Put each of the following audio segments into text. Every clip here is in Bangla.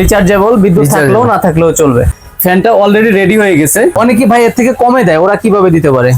রিচার্জেবল বিদ্যুৎ থাকলেও না থাকলেও চলবে। ফ্যানটা অলরেডি রেডি হয়ে গেছে। অনেকে ভাই এর থেকে কমে দেয় ওরা কীভাবে দিতে পারে?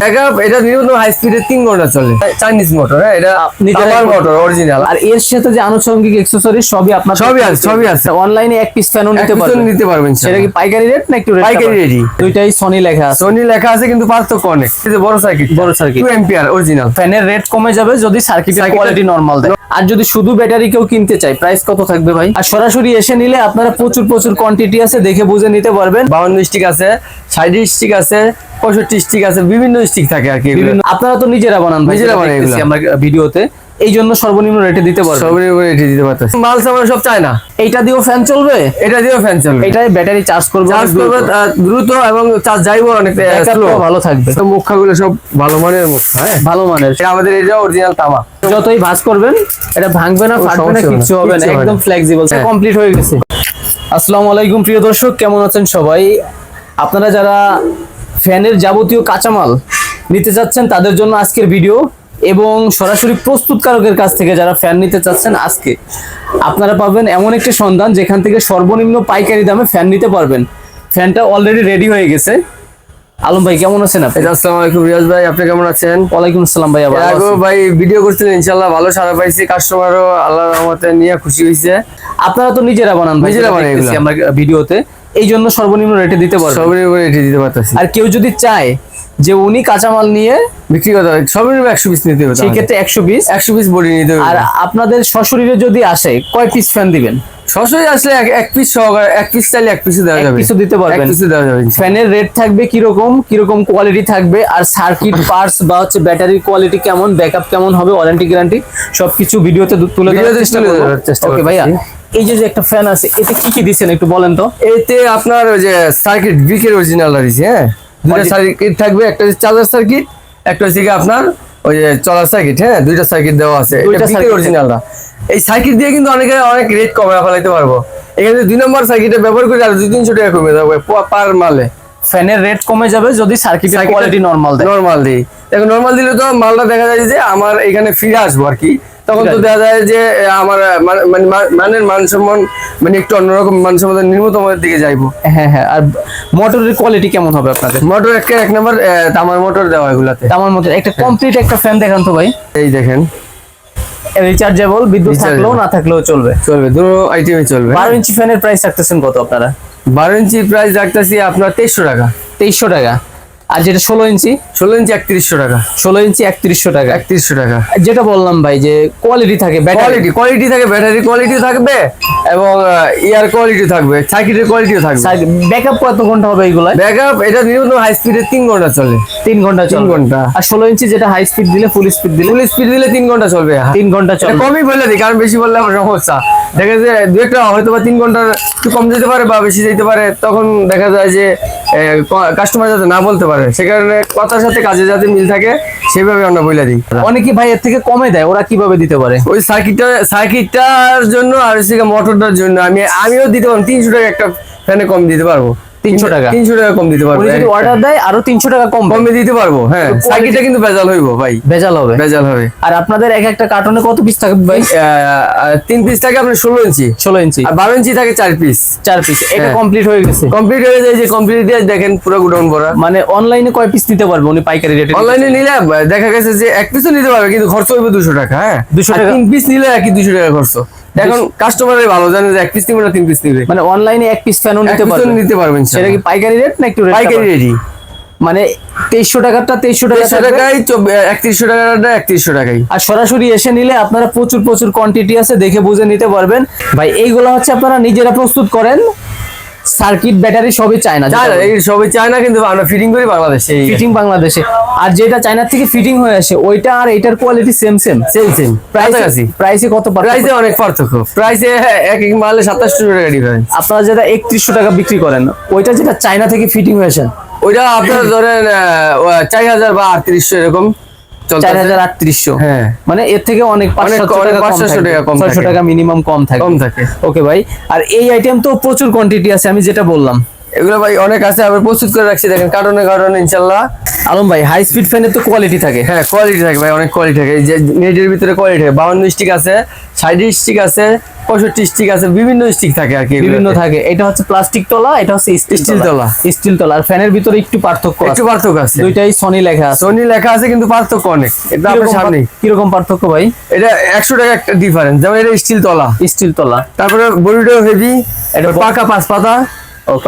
এটা নিম্ন হাই স্পিডে তিন ঘণ্টা চলে। চাইনিজ মোটর হ্যাঁ এটা করতে মোটর অরিজিনাল আর এর সাথে যে আনুষঙ্গিক অ্যাকসেসরিজ সবই আপনার সবই আছে, সবই আছে। অনলাইনে এক পিস ফ্যানও নিতে পারবেন। নিতে পারবেন সেটা কি পাইকারি রেট না একটু পাইকারি ready। দুইটাই সনি লেখা আছে। সনি লেখা আছে কিন্তু পার্থক্য অনেক। এই যে বড় সার্কিট বড় সার্কিট টু এম্পিয়ার অরিজিনাল ফ্যানের রেট কমে যাবে যদি সার্কিটের কোয়ালিটি নরমাল দেয়। আর যদি শুধু ব্যাটারি কেউ কিনতে চায় প্রাইস কত থাকবে ভাই? আর সরাসরি এসে নিলে আপনারা প্রচুর প্রচুর কোয়ান্টিটি আছে দেখে বুঝে নিতে পারবেন। বাউন্ন স্টিক আছে ষাট স্টিক আছে পঁয়ষট্টি স্টিক আছে বিভিন্ন স্টিক থাকে আর কি আপনারা তো নিজেরা বানান নিজেরা বানাই আমরা ভিডিওতে। এই জন্য সর্বনিম্ন রেটে দিতে পারবেন। সবের উপরে এটি দিতে পারতেছে। মাল সামান সব চায় না। এইটা দিয়েও ফ্যান চলবে? এটা দিয়েও ফ্যান চলবে। এটাই ব্যাটারি চার্জ করবে চার্জ করবে দ্রুত। এবং চার্জ যাইবো অনেক ভালো থাকবে। তো মুখাগুলো সব ভালো মানের মুখা হ্যাঁ? ভালো মানের। এটা আমাদের এটা অরিজিনাল তামা। যতই ভাঁজ করবেন এটা ভাঙবে না ফাটবে না, কিছু হবে না। একদম ফ্লেক্সিবল হ্যাঁ। কমপ্লিট হয়ে গেছে। আসসালামু আলাইকুম, প্রিয় দর্শক, কেমন আছেন সবাই? আপনারা যারা ফ্যানের যাবতীয় কাঁচামাল নিতে চাচ্ছেন, তাদের জন্য আজকের ভিডিও এবং সরাসরি প্রস্তুতকারকের কাছ থেকে যারা ফ্যান নিতে চাচ্ছেন আজকে, আপনারা পাবেন এমন একটি সন্ধান যেখান থেকে সর্বনিম্ন পাইকারি দামে ফ্যান নিতে পারবেন। ফ্যানটা অলরেডি রেডি হয়ে গেছে। আলম ভাই কেমন আছেন আপনি? আসসালামু আলাইকুম রিয়াজ ভাই আপনি কেমন আছেন? ওয়ালাইকুম আসসালাম ভাই আবার আগো ভাই ভিডিও করছিলেন ইনশাল্লাহ ভালো সাড়া পাইছি কাস্টমারও আল্লাহর রহমতে নিয়ে খুশি হয়েছে আপনারা তো নিজেরা বানান ভাই, নিজেরা বানাই আমরা ভিডিওতে এই জন্য সর্বনিম্ন রেটে দিতে পারবেন সবের উপরে এটি দিতে পারতেছি। আর কেউ যদি চায় যে উনি কাঁচামাল নিয়ে বিক্রি করতে সবের উপরে একশো পিস নিতে হবে সেই ক্ষেত্রে একশো পিস একশো পিস বডি নিতে হবে। আর আপনাদের সশরীরে যদি আসে কয় পিস ফ্যান দিবেন? সরাসরি আসলে এক- পিস সহকারে এক পিস চাইলে এক পিসে দেওয়া যাবে। পিসও দিতে পারবেন। এক পিসে দেওয়া যাবে ফ্যানের রেট থাকবে কীরকম? কীরকম কোয়ালিটি থাকবে? আর সার্কিট পার্টস বা হচ্ছে ব্যাটারির কোয়ালিটি কেমন? ব্যাকআপ কেমন হবে? ওয়ারেন্টি গ্যারান্টি সবকিছু ভিডিওতে তুলে ভিডিওতে চেষ্টা করব। ওকে ভাইয়া। এই যে একটা ফ্যান আছে এতে কি কি দিচ্ছেন একটু বলেন তো? এতে আপনার ওই যে সার্কিট বিকের অরিজিনালটা দিছি হ্যাঁ? দুটা সার্কিট থাকবে একটা হচ্ছে চার্জার সার্কিট একটা হচ্ছে আপনার ওই যে চলার সার্কিট হ্যাঁ? দুইটা সার্কিট দেওয়া আছে এটা বিকের। অরিজিনালটা এই সার্কিট দিয়ে কিন্তু অনেকে অনেক রেট কমে ফেলাইতে পারব। এখানে দুই নম্বর সার্কিটে ব্যবহার করে আর দুই তিনশো টাকা কমে যাবে পার মালে। ফ্যানের রেট কমে যাবে যদি সার্কিটের কোয়ালিটি নরমাল দেয়। নর্মাল দিই দেখো নর্মাল দিলে তো মালটা দেখা যায় যে আমার এখানে ফিরে আসব আর কি। তখন তো দেখা যায় যে আমার মানে মানের মান সম্মান মানে একটু অন্যরকম মান সম্মান দিকে যাইবো। হ্যাঁ হ্যাঁ আর মোটরের কোয়ালিটি কেমন হবে আপনাদের? মোটর একটা এক নম্বর তামার মোটর দেওয়া এগুলাতে। আমার মতে একটা কমপ্লিট একটা ফ্যান দেখান তো ভাই। এই দেখেন। রিচার্জেবল বিদ্যুৎ। থাকলেও না থাকলেও চলবে। চলবে দুটো আইটেমে চলবে। বারো ইঞ্চি ফ্যানের প্রাইস রাখতেছেন কত আপনারা? বারো ইঞ্চি প্রাইস রাখতেছি আপনার তেইশশো টাকা। তেইশশো টাকা। আর যেটা ষোলো ইঞ্চি? ষোলো ইঞ্চি একত্রিশশো টাকা। ষোলো ইঞ্চি একত্রিশশো টাকা। একত্রিশশো টাকা। যেটা বললাম ভাই যে কোয়ালিটি থাকে কোয়ালিটি কোয়ালিটি থাকে ব্যাটারি কোয়ালিটি থাকবে এবং ইয়ার কোয়ালিটি থাকবে সার্কিটের কোয়ালিটিও থাকবে। ব্যাকআপ কত ঘণ্টা হবে এইগুলা ব্যাকআপ এটা নিম্ন হাই স্পিডে তিন ঘণ্টা চলে। তিন ঘণ্টা তিন ঘণ্টা। আর ষোলো ইঞ্চি যেটা হাই স্পিড দিলে ফুল স্পিড দিলে? ফুল স্পিড দিলে তিন ঘণ্টা চলবে। তিন ঘণ্টা চলবে কমই বলে দিই কারণ বেশি বললে আমার সমস্যা। দেখা যায় দু একটা হয়তো বা তিন ঘণ্টার একটু কম যেতে পারে বা বেশি যেতে পারে তখন দেখা যায় যে কাস্টমার যাতে না বলতে পারে। সে কারণে কথার সাথে কাজে যাতে মিল থাকে সেভাবে আমরা বলে দিই। অনেকে ভাই এর থেকে কমে দেয় ওরা কীভাবে দিতে পারে? ওই সার্কিটটা সার্কিটটার জন্য আর হচ্ছে মোটরটার জন্য আমি আমিও দিতে পারব তিনশো টাকা একটা ফ্যানে কম দিতে পারব। 300 টাকা? তিনশো টাকা কম দিতে পারব। যদি অর্ডার দেয় আরও তিনশো টাকা কম কমে দিতে পারব হ্যাঁ। Quality- কিন্তু ভেজাল হইব ভাই। ভেজাল হবে। ভেজাল হবে। আর আপনাদের এক একটা কার্টনে কত পিস থাকবে ভাই? আহ, আহ, তিন পিস থাকে আপনার ষোলো ইঞ্চি। ষোলো ইঞ্চি। আর বারো ইঞ্চি থাকে চার পিস চার পিস এটা হ্যাঁ। কমপ্লিট হয়ে গেছে। কমপ্লিট হয়ে যায় যে কমপ্লিট দেখেন পুরো গুডাউন ভরা। মানে অনলাইনে কয় পিস নিতে পারব উনি পাইকারি রেটে অনলাইনে নিলে দেখা গেছে যে এক পিসও নিতে পারবে কিন্তু খরচ হইবে দুশো টাকা হ্যাঁ। দুশো টাকা? তিন পিস নিলে একই দুশো টাকা খরচ। এখন কাস্টমারের ভালো জানে যে এক পিস নিবে না তিন পিস নিবে। মানে অনলাইনে এক পিস ফ্যানও নিতে পারবেন নিতে পারবেন সেটা কি পাইকারি রেট না একটু পাইকারি? রেডি মানে তেইশশো টাকারটা তেইশশো টাকা টাকায় একত্রিশশো টাকাটা একত্রিশশো টাকাই আর সরাসরি এসে নিলে আপনারা প্রচুর প্রচুর কোয়ান্টিটি আছে দেখে বুঝে নিতে পারবেন। ভাই এইগুলো হচ্ছে আপনারা নিজেরা প্রস্তুত করেন। সার্কিট ব্যাটারি সবই চায়না চায় না এই সবাই চায় না কিন্তু আমরা ফিটিং করি বাংলাদেশে ফিটিং বাংলাদেশে। আর যেটা চায়নার থেকে ফিটিং হয়ে আসে ওইটা আর এটার quality same same same same কাছাকাছি। প্রাইসে কত প্রাইসে প্রাইসে অনেক পার্থক্য। প্রাইসে এক এক মালে সাতাশশো টাকা ডিফারেন্স আপনারা যেটা একত্রিশশো টাকা বিক্রি করেন ওইটা যেটা চায়না থেকে ফিটিং হয়েছে ওইটা আপনার ধরেন চার হাজার বা আটত্রিশশো এরকম। চার চলতেছে হাজার আটত্রিশশো। হ্যাঁ। মানে এর থেকে অনেক অনেক পাঁচশো অনেক টাকা 500 টাকা কম ছয়শো থাকে। টাকা মিনিমাম কম থাকে। কম থাকে। ওকে ভাই আর এই আইটেম তো প্রচুর কোয়ান্টিটি আছে আমি যেটা বললাম। এগুলো ভাই অনেক আছে আমি প্রস্তুত করে রাখছি দেখেন কার্টনে কার্টনে ইনশাল্লাহ। আলম ভাই হাই স্পিড ফ্যানের তো কোয়ালিটি থাকে। হ্যাঁ কোয়ালিটি থাকে ভাই অনেক কোয়ালিটি থাকে। যে নেটের ভিতরে কোয়ালিটি থাকে বাউন্ন স্টিক আছে ষাট স্টিক আছে পঁয়ষট্টি স্টিক আছে বিভিন্ন স্টিক থাকে আর কি বিভিন্ন থাকে। এটা হচ্ছে প্লাস্টিক তলা এটা হচ্ছে স্টিল তলা। স্টিল তলা আর ফ্যানের ভিতরে একটু পার্থক্য একটু পার্থক্য আছে। দুইটাই সনি লেখা আছে। সনি লেখা আছে কিন্তু পার্থক্য অনেক। এটা আপনার সামনে কীরকম পার্থক্য ভাই? এটা একশো টাকা একটা ডিফারেন্স যেমন এটা স্টিল তলা। স্টিল তলা। তারপরে বডিটাও হেভি এটা পাকা পাঁচ পাতা.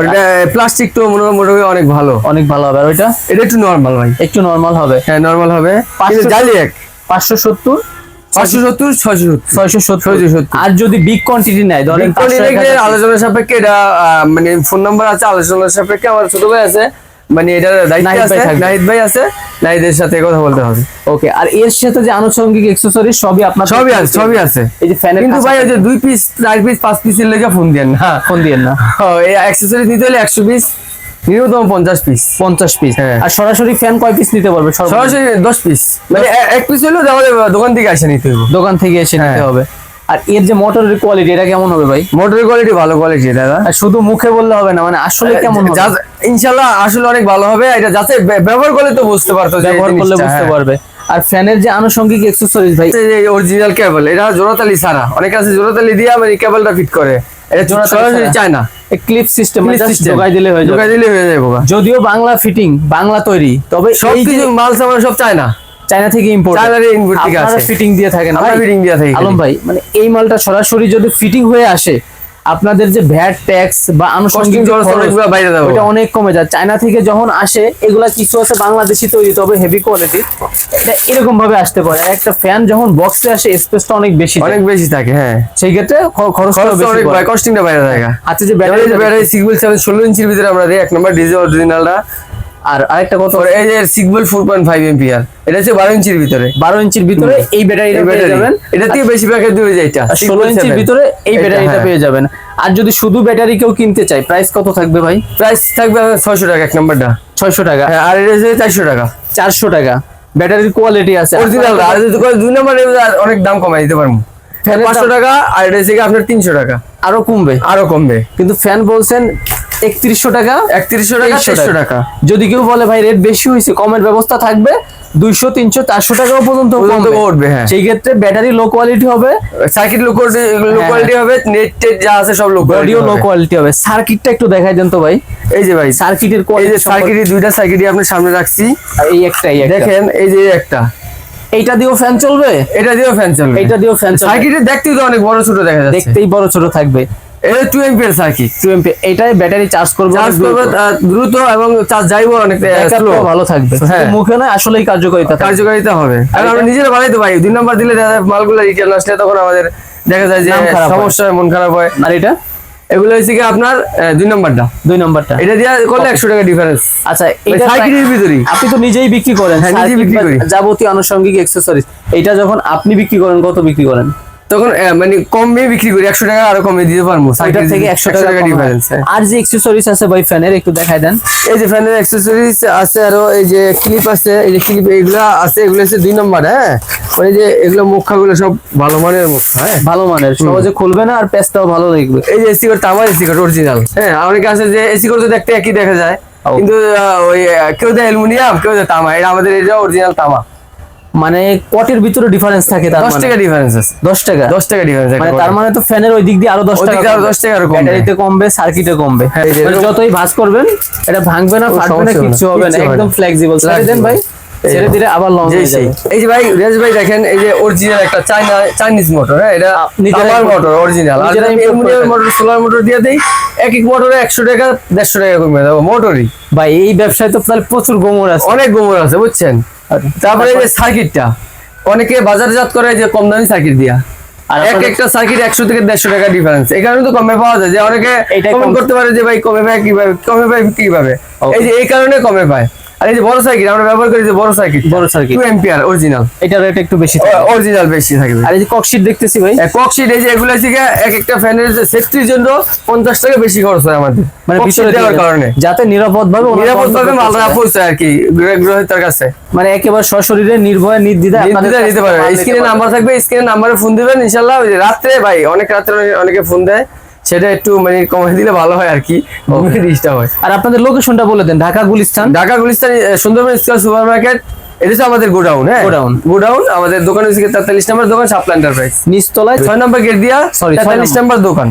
এটা প্লাস্টিক তো মোটামুটি অনেক ভালো। অনেক ভালো হবে। আর ওইটা? এটা একটু নর্মাল ভাই। একটু নর্মাল হবে। হ্যাঁ নর্মাল হবে। জালি এক। পাঁচশো সত্তর? আর যদি বিগ কোয়ান্টিটি নেয় ধরেন বিগ 500 কোয়ালিটি এক হাজার আলোচনার সাপেক্ষে এটা মানে ফোন নাম্বার আছে আলোচনার সাপেক্ষে আমার ছোট ভাই আছে। মানে এটার দায়িত্ব আছে নাহিদ ভাই আছে। নাহিদের সাথে কথা বলতে হবে। ওকে আর এর সাথে যে আনুষঙ্গিক অ্যাকসেসরিজ সবই আপনার সবই আছে সবই আছে। এই যে ফ্যানের কিন্তু ভাই ওই যে দুই পিস চার পিস পাঁচ পিসের লেগে ফোন দেন না। ফোন দিয়েন না। এই অ্যাক্সেসরি নিতে হলে একশো পিস ন্যূনতম পঞ্চাশ পিস পঞ্চাশ পিস হ্যাঁ। আর সরাসরি ফ্যান কয় পিস নিতে পারবে সরাসরি দশ পিস মানে এক পিস হলেও আমাদের দোকান থেকে আসে নিতে হবে দোকান থেকে এসে নিতে হ্যাঁ। হবে। আর এর যে মোটরের কোয়ালিটি এটা কেমন হবে ভাই? মোটরের কোয়ালিটি ভালো কোয়ালিটি দাদা শুধু মুখে বললে হবে না মানে আসলে কেমন ইনশাল্লাহ আসলে অনেক ভালো হবে এটা যাতে ব্যবহার করলে তো বুঝতে পারতো ব্যবহার করলে বুঝতে হ্যাঁ। পারবে। আর ফ্যানের যে আনুষঙ্গিক অ্যাকসেসরিজ ভাই অরিজিনাল কেবল এটা জোড়াতালি ছাড়া। অনেক আছে জোড়াতালি দিয়ে মানে কেবলটা ফিট করে। এটা জোড়াতালি ছাড়া? চায় না। Clip system. ঢোকাই দিলে হয়ে ঢোকাই দিলে হয়ে যাবে বাবা। যদিও বাংলা ফিটিং বাংলা তৈরি তবে সব এই যে কিছু মাল সামান সব চায় না। চায়না থেকে ইম্পোর্ট import থেকে আপনারা আসে। ফিটিং দিয়ে থাকেন আমরা ভাই? fitting দিয়ে থাকি আলম ভাই মানে এই মালটা সরাসরি যদি ফিটিং হয়ে আসে আপনাদের যে ভ্যাট ট্যাক্স বা আনুষঙ্গিক খরচ খরচ, বাইরে যাবে। ওটা অনেক কমে যায় চায়না থেকে যখন আসে এগুলা কিছু আছে বাংলাদেশি তৈরি তবে হেভি কোয়ালিটি এটা এরকম ভাবে আসতে পারে আর একটা ফ্যান যখন বক্সে আসে স্পেসটা অনেক বেশি। অনেক বেশি থাকে হ্যাঁ সেই ক্ষেত্রে খ- খরচটা খরচটা বেশি অনেক পড়ে। কস্টিংটা বাইরে থাকে হাতে যে ব্যাটারি ব্যাটারি সিগবেল সেভেন ষোলো ইঞ্চির ভিতরে আমরা দিই এক নম্বর ডিজেল অরিজিনালটা আর আরেকটা কথা এই যে সিগবেল ফোর পয়েন্ট ফাইভ এমপিআর এটা হচ্ছে বারো ইঞ্চির ভিতরে। বারো ইঞ্চির ভিতরে এই ব্যাটারিটা পেয়ে যাবেন। এটা থেকে বেশি প্যাকেজ দিয়ে যায় এটা। আর ষোলো ইঞ্চির ভিতরে এই ব্যাটারিটা। পেয়ে যাবেন। আর যদি শুধু ব্যাটারি কেউ কিনতে চায় প্রাইস কত থাকবে ভাই? প্রাইস থাকবে ছয়শো টাকা এক নম্বরটা ছয়শো টাকা। হ্যাঁ আর এটা হচ্ছে চারশো টাকা। চারশো টাকা। ব্যাটারির কোয়ালিটি আছে। অরিজিনাল আর দুই নম্বর অনেক দাম কমাই দিতে পারব। ফ্যানের পাঁচশো টাকা আর এটা হচ্ছে আপনার তিনশো টাকা। আরও কমবে। আরও কমবে। কিন্তু ফ্যান বলছেন একত্রিশশো টাকা একত্রিশশো টাকা তেইশশো টাকা। যদি কেউ বলে ভাই রেট বেশি হয়েছে কমের ব্যবস্থা থাকবে দুইশো তিনশো চারশো টাকাও পর্যন্ত উঠবে, হ্যাঁ। সেই ক্ষেত্রে ব্যাটারি লো কোয়ালিটি হবে। Circuit low low. কোয়ালিটি হবে নেট টেট যা আছে সব লো লো কোয়ালিটি হবে। সার্কিটটা একটু দেখাই দেন তো ভাই। এই যে ভাই সার্কিটের কোয়ালিটি যে সার্কিটই দুইটা সার্কিটই আপনার সামনে রাখছি। এই একটাই একটা। দেখেন এই যে একটা। এইটা দিয়েও ফ্যান চলবে? এটা দিয়েও ফ্যান চলবে। এইটা দিয়েও ফ্যান চলবে। সার্কিটে দেখতেই তো অনেক বড় ছোট দেখা যাচ্ছে। দেখতেই বড় ছোট থাকবে। এটা টু এমপিএর সার্কিট টু এমপি এটাই ব্যাটারি চার্জ করবে চার্জ করবে দ্রুত। এবং চার্জ যাইবো অনেক স্লো ভালো থাকবে। মুখে নয় আসলেই কার্যকারিতা কার্যকারিতা হবে। আর আমরা নিজেরা বানাইতে পারি দুই নাম্বার দিলে মালগুলো রিটেল আসলে তখন আমাদের দেখা যায় যে নাম খারাপ। সমস্যা মন খারাপ হয়। আর এটা? এগুলো হচ্ছে কি আপনার দুই নাম্বারটা দুই নাম্বারটা এটা দিয়ে করলে একশো টাকা ডিফারেন্স আচ্ছা এটা ভিতরেই। আপনি তো নিজেই বিক্রি করেন। হ্যাঁ, নিজেই বিক্রি বা করি। যাবতীয় আনুষঙ্গিক এটা যখন আপনি বিক্রি করেন কত বিক্রি করেন? তখন মানে কমে বিক্রি করি একশো টাকা আরও কমে দিতে পারব এটা থেকে একশো টাকা ডিফারেন্স আর যে অ্যাকসেসরিজ আছে ভাই ফ্যানের একটু দেখাই দেন। এই যে ফ্যানের অ্যাক্সেসরিজ আছে আরও এই যে ক্লিপ আছে এই যে ক্লিপ এগুলা আছে এগুলো হচ্ছে দুই নম্বর হ্যাঁ। মানে যে এগুলো মুখাগুলো সব ভালো মানের মুখা হ্যাঁ। ভালো মানের সহজে খুলবে না আর পেজটাও ভালো দেখবে। এই যে এসি কোড তামার এসি কোড অরিজিনাল হ্যাঁ। অনেকে আছে যে এসি কোড তো দেখতে একই দেখা যায় কিন্তু ওই কেউ দেয় অ্যালুমিনিয়াম কেউ দেয় তামা এটা আমাদের এটা অরিজিনাল তামা। মানে কটের ভিতরে ডিফারেন্স থাকে তার দশ মানে। টাকা ডিফারেন্স আছে। দশ টাকা। দশ টাকা ডিফারেন্স মানে তার মানে তো ফ্যানের ওই দিক দিয়ে আরও দশ ওই দিক টাকা দিয়ে আরও 10 টাকা আরও কমবে। ব্যাটারিতে কমবে সার্কিটে কমবে। হ্যাঁ, মানে যতই ভাঁজ করবেন এটা ভাঙবে না ফাটবে না কিছু হবে না, একদম ফ্লেক্সিবল দেন ভাই। ছেড়ে দিলে আবার লং হয়ে যাবে। এই যে ভাই রেজ ভাই দেখেন এই যে অরিজিনাল একটা চাইনা চাইনিজ মোটর হ্যাঁ? এটা নিজেরাই মোটর অরিজিনাল আর নিজেরাই যদি import aluminium motor solar motor দিয়ে দেই এক এক মোটরে একশো টাকা দেড়শো টাকা কমে দেবো মোটরই ভাই এই ব্যবসায় তো তাহলে প্রচুর গোমর আছে। অনেক গোমর আছে বুঝছেন? তারপরে এই যে সার্কিটটা অনেকে বাজারজাত করে যে কম দামি সার্কিট দিয়া। আর এক একটা সার্কিট একশো থেকে দেড়শো টাকা ডিফারেন্স এই কারণে তো কমে পাওয়া যায়। যে অনেকে কমেন্ট করতে পারে যে ভাই কমে পায় কীভাবে? কমে পায় কীভাবে? এই যে এই কারণে কমে পায়। আর এই যে বড় সার্কিট আমরা ব্যবহার করি যে বড় সার্কিট বড় সার্কিট টু এম্পিয়ার অরিজিনাল এটা রেট একটু বেশি থাকে অরিজিনাল বেশি থাকবে। আর এই যে ককশিট দেখতেছি ভাই। ককশিট এই যে এগুলো থেকে এক একটা ফ্যানের সেফটির জন্য পঞ্চাশ টাকা বেশি খরচ হয় আমাদের। মানে ভিতরে দেওয়ার কারণে। যাতে নিরাপদ ভাবে নিরাপদ ভাবে মাল না পৌঁছায় আর কি গ্রহিতার কাছে। মানে একেবারে সশরীরে নির্ভয়ে নির্দ্বিধায় আপনাদের নির্দ্বিধায় নিতে থেকে পারবে স্ক্রিনে নাম্বার থাকবে স্ক্রিনে নাম্বারে ফোন দিবেন যে রাত্রে ভাই অনেক রাত্রে অনেকে- অনেকে ফোন দেয়। সেটা একটু মানে কমাই দিলে ভালো হয় আর কি ডিস্টার্ব হয়। আর আপনাদের লোকেশনটা বলে দেন Dhaka Gulistan. Dhaka Gulistan Sundarban square super market এটা হচ্ছে আমাদের গোডাউন হ্যাঁ? গোডাউন। গোডাউন আমাদের দোকান হচ্ছে তেতাল্লিশ নম্বর দোকান সাপ্লাই এন্টারপ্রাইজ নিচতলায় ছয় নম্বর গেট দিয়া সরি তেতাল্লিশ। নম্বর দোকান।